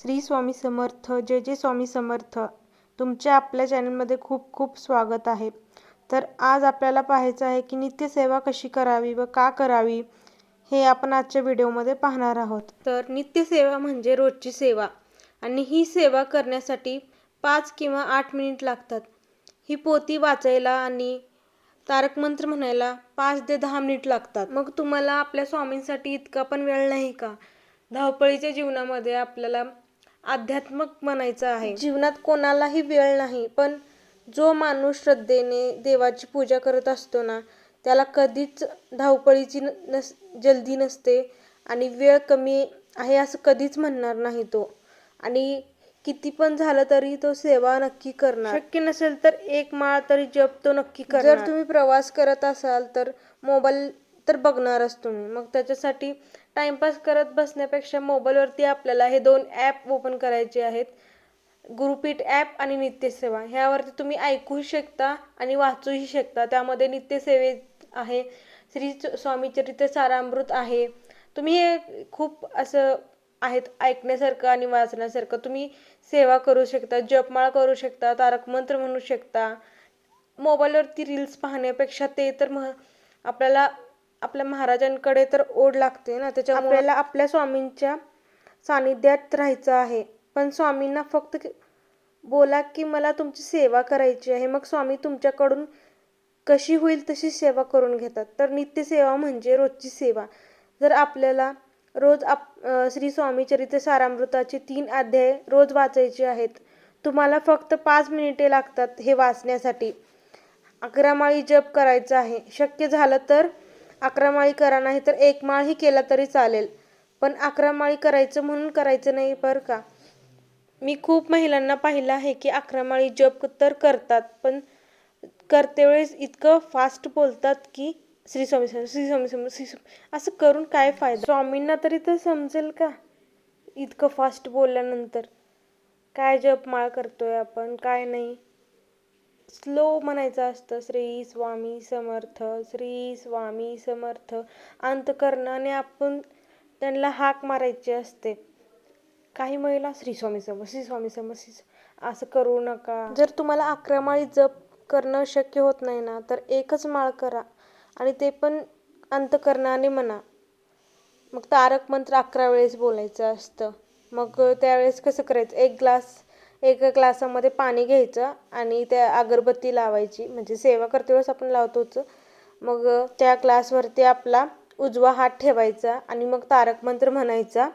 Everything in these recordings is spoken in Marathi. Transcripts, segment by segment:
श्री स्वामी समर्थ जय जय स्वामी समर्थ. तुमच्या आपल्या चॅनलमध्ये खूप खूप स्वागत आहे. तर आज आपल्याला पाहायचं आहे की नित्यसेवा कशी करावी व का करावी हे आपण आजच्या व्हिडिओमध्ये पाहणार आहोत. तर नित्यसेवा म्हणजे रोजची सेवा आणि ही सेवा करण्यासाठी पाच किंवा आठ मिनिट लागतात. ही पोती वाचायला आणि तारक मंत्र म्हणायला पाच ते दहा मिनिट लागतात. मग तुम्हाला आपल्या स्वामींसाठी इतका पण वेळ नाही का? धावपळीच्या जीवनामध्ये आपल्याला आध्यात्मक म्हणायचं आहे. जीवनात कोणालाही वेळ नाही पण जो माणूस श्रद्धेने देवाची पूजा करत असतो ना त्याला कधीच धावपळीची नस जल्दी नसते आणि वेळ कमी आहे असं कधीच म्हणणार नाही तो. आणि किती पण झालं तरी तो सेवा नक्की करणार. शक्य नसेल तर एक माळ तरी जप तो नक्की करणार. जर तुम्ही प्रवास करत असाल तर मोबाईल तर बघणारच तुम्ही. मग त्याच्यासाठी टाइमपास करत बसण्यापेक्षा मोबाईलवरती आपल्याला हे दोन ॲप ओपन करायचे आहेत. गुरुपीठ ॲप आणि नित्यसेवा. ह्यावरती तुम्ही ऐकूही शकता आणि वाचूही शकता. त्यामध्ये नित्यसेवे आहे. श्री च- स्वामीचरित्र सारामृत आहे. तुम्ही हे खूप असं आहेत ऐकण्यासारखं आणि वाचण्यासारखं. तुम्ही सेवा करू शकता जपमाळ करू शकता तारक मंत्र म्हणू शकता. मोबाईलवरती रील्स पाहण्यापेक्षा ते तर मह आपल्याला आपल्या महाराजांकडे तर ओढ लागते ना त्याच्यामुळे आपल्याला आपल्या स्वामींच्या सानिध्यात राहायचं आहे. पण स्वामींना फक्त बोला की मला तुमची सेवा करायची आहे. मग स्वामी तुमच्याकडून कशी होईल तशी सेवा करून घेतात. तर नित्यसेवा म्हणजे रोजची सेवा. जर आपल्याला रोज आप श्री स्वामी चरित्र सारामृताचे तीन अध्याय रोज वाचायचे आहेत तुम्हाला फक्त पाच मिनिटे लागतात हे वाचण्यासाठी. अकरा माळी जप करायचं आहे. शक्य झालं तर अकरा माळी करा नाही तर एक माळही केला तरी चालेल. पण अकरा माळी करायचं म्हणून करायचं नाही बरं का? मी खूप महिलांना पाहिलं आहे की अकरा माळी जप तर करतात पण करते वेळेस इतकं फास्ट बोलतात की श्री स्वामी श्री स्वामी समर्थ, श्री स्वामी असं करून काय फायदा? स्वामींना तरी तर समजेल का? इतकं फास्ट बोलल्यानंतर. काय जपमाळ करतोय आपण? काय नाही? स्लो म्हणायचं असतं श्री स्वामी समर्थ श्री स्वामी समर्थ. अंतकरणाने आपण त्यांना हाक मारायची असते. काही महिला श्री स्वामी समर्थ श्री स्वामी समर्थ श्री असं करू नका. जर तुम्हाला अकरा माळी जप करणं शक्य होत नाही ना तर एकच माळ करा आणि ते पण अंतकरणाने म्हणा. मग तारक मंत्र अकरा वेळेस बोलायचं असतं. मग त्यावेळेस कसं करायचं? एक ग्लास एका ग्लासामध्ये पाणी घ्यायचं आणि त्या अगरबत्ती लावायची. म्हणजे सेवा करते वेळेस आपण लावतोच. मग त्या ग्लासवरती आपला उजवा हात ठेवायचा आणि मग तारक मंत्र म्हणायचा.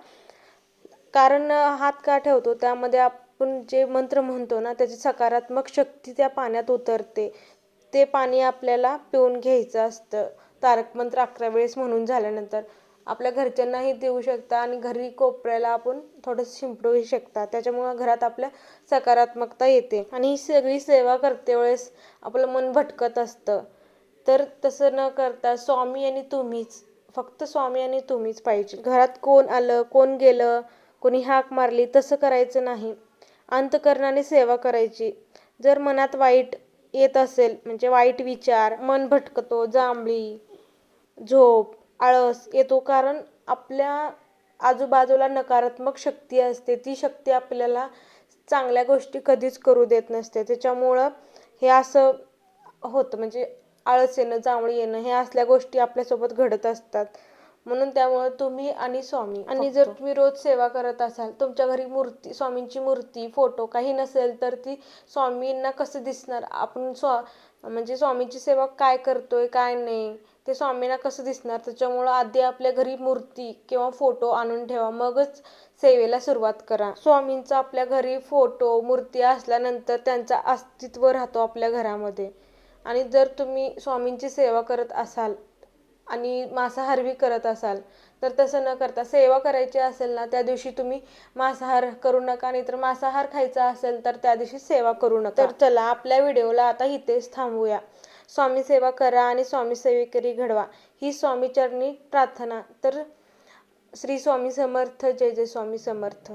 कारण हात का ठेवतो? त्यामध्ये आपण जे मंत्र म्हणतो ना त्याची सकारात्मक शक्ती त्या पाण्यात उतरते. ते पाणी आपल्याला पिऊन घ्यायचं असतं. तारक मंत्र अकरा वेळेस म्हणून झाल्यानंतर. आपल्या घरच्यांनाही देऊ शकता आणि घरी कोपऱ्याला आपण थोडंसं शिंपडूही शकता. त्याच्यामुळं घरात आपल्या सकारात्मकता येते. आणि ही सगळी सेवा करते वेळेस आपलं मन भटकत असतं. तर तसं न करता स्वामी आणि तुम्हीच फक्त स्वामी आणि तुम्हीच पाहिजे. घरात कोण आलं कोण गेलं कोणी हाक मारली तसं करायचं नाही. अंतकरणाने सेवा करायची. जर मनात वाईट येत असेल म्हणजे वाईट विचार मन भटकतो जांभळी झोप आळस येतो. कारण आपल्या आजूबाजूला नकारात्मक शक्ती असते. ती शक्ती आपल्याला चांगल्या गोष्टी कधीच करू देत नसते. त्याच्यामुळं हे असं होतं. म्हणजे आळस येणं जांभळी येणं हे असल्या गोष्टी आपल्यासोबत घडत असतात. म्हणून त्यामुळं तुम्ही आणि स्वामी. आणि जर तुम्ही रोज सेवा करत असाल तुमच्या घरी मूर्ती स्वामींची मूर्ती फोटो काही नसेल तर ती स्वामींना कसं दिसणार? आपण स्वा म्हणजे स्वामींची सेवा काय करतोय काय नाही ते स्वामींना कसं दिसणार? त्याच्यामुळं आधी आपल्या घरी मूर्ती किंवा फोटो आणून ठेवा मगच सेवेला सुरुवात करा. स्वामींचा आपल्या घरी फोटो मूर्ती असल्यानंतर त्यांचा अस्तित्व राहतो आपल्या घरामध्ये. आणि जर तुम्ही स्वामींची सेवा करत असाल आणि मांसाहारवी करत असाल तर तसं न करता सेवा करायची असेल ना त्या दिवशी तुम्ही मांसाहार करू नका नाही तर मांसाहार खायचा असेल तर त्या दिवशी सेवा करू नका. तर चला आपल्या व्हिडिओला आता इथेच थांबूया. स्वामी सेवा करा आणि स्वामी सेवेकरी घडवा. ही स्वामीचरणी प्रार्थना. तर श्री स्वामी समर्थ जय जय स्वामी समर्थ.